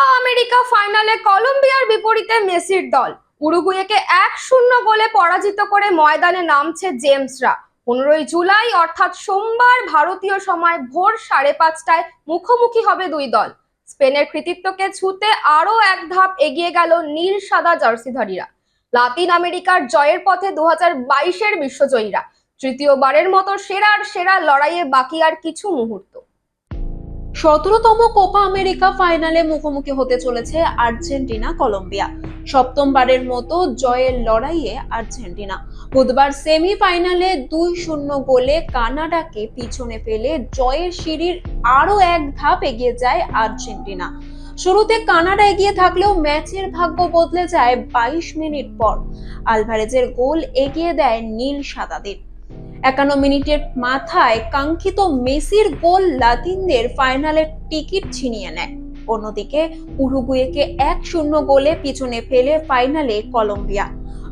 Copa America ফাইনালে কলম্বিয়ার বিপরীতে মেসির দল। উরুগুয়েকে এক শূন্য গোলে পরাজিত করে ময়দানে নামছে জেমসরা। পনেরোই জুলাই, অর্থাৎ সোমবার, ভারতীয় সময় ভোর সাড়ে পাঁচটায় মুখোমুখি হবে দুই দল। স্পেনের কৃতিত্বকে ছুতে আরও এক ধাপ এগিয়ে গেল নীল সাদা জার্সিধারীরা। লাতিন আমেরিকার জয়ের পথে দু হাজার বাইশের বিশ্বজয়ীরা। তৃতীয়বারের মতো সেরার সেরা লড়াইয়ে বাকি আর কিছু মুহূর্ত। সতেরোতম কোপা আমেরিকা ফাইনালে মুখোমুখি হতে চলেছে আর্জেন্টিনা, কলম্বিয়া। সপ্তমবারের মতো জয়ের লড়াইয়ে আর্জেন্টিনা। বুধবার সেমিফাইনালে দুই শূন্য গোলে কানাডাকে পিছনে ফেলে জয়ের সিঁড়ির আরও এক ধাপ এগিয়ে যায় আর্জেন্টিনা। শুরুতে কানাডা এগিয়ে থাকলেও ম্যাচের ভাগ্য বদলে যায় বাইশ মিনিট পর। আলভারেজের গোল এগিয়ে দেয় নীল সাদাদের। একান্ন মিনিটের মাথায় কাঙ্ক্ষিত মেসির গোল লাতিনদের ফাইনালের টিকিট ছিনিয়ে নেয়। অন্যদিকে উরুগুয়েকে এক শূন্য গোলে পিছনে ফেলে ফাইনালে কলম্বিয়া।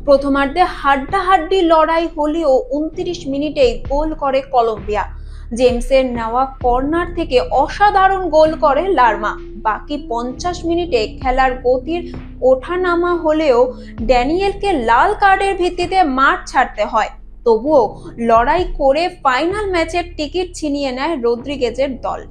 প্রথমার্ধে হাড্ডাহাড্ডি লড়াই হলেও উনত্রিশ মিনিটেই গোল করে কলম্বিয়া। জেমসের নেওয়া কর্নার থেকে অসাধারণ গোল করে লার্মা। বাকি পঞ্চাশ মিনিটে খেলার গতির ওঠানামা হলেও ড্যানিয়েলকে লাল কার্ডের ভিত্তিতে মাঠ ছাড়তে হয়। তবুও লড়াই করে ফাইনাল ম্যাচের টিকিট ছিনিয়ে নেয় রদ্রিগেজের দল।